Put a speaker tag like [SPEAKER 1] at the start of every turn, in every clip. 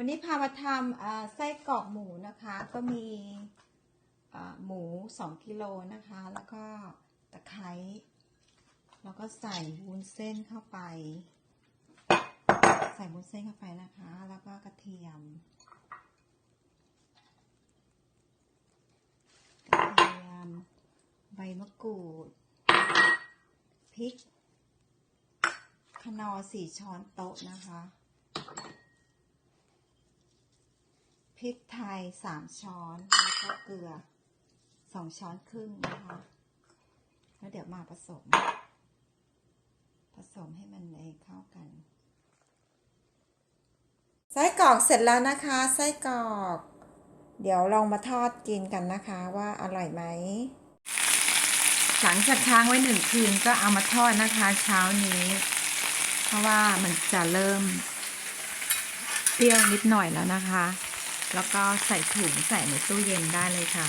[SPEAKER 1] วันนี้พามาทำไส้กรอกหมูนะคะ ก็มีหมู 2 กิโลนะคะ แล้วก็ตะไคร้ แล้วก็ใส่วุ้นเส้นเข้าไป ใส่วุ้นเส้นเข้าไปนะคะ แล้วก็กระเทียม กระเทียม ใบมะกรูด พริกคนอร์สี่ช้อนโต๊ะนะคะ พริกไทยสามช้อนแล้วก็เกลือสองช้อนครึ่งนะคะ แล้วเดี๋ยวมาผสม ผสมให้มันเองเข้ากัน ไส้กรอกเสร็จแล้วนะคะ ไส้กรอก เดี๋ยวลองมาทอดกินกันนะคะว่าอร่อยไหม หลังจากค้างไว้หนึ่งคืนก็เอามาทอดนะคะเช้านี้ เพราะว่ามันจะเริ่มเปรี้ยวนิดหน่อยแล้วนะคะ แล้วก็ใส่ถุงใส่ในตู้เย็นได้เลยค่ะ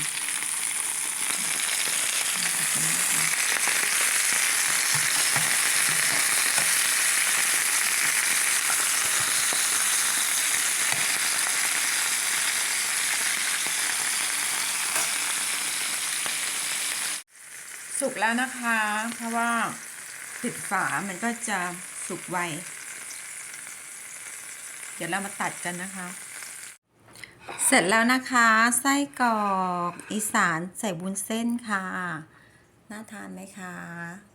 [SPEAKER 1] สุกแล้วนะคะ เพราะว่าปิดฝามันก็จะสุกไว เดี๋ยวเรามาตัดกันนะคะ เสร็จแล้วนะคะไส้กรอกอีสานใส่บุญเส้นค่ะ น่าทานไหมคะ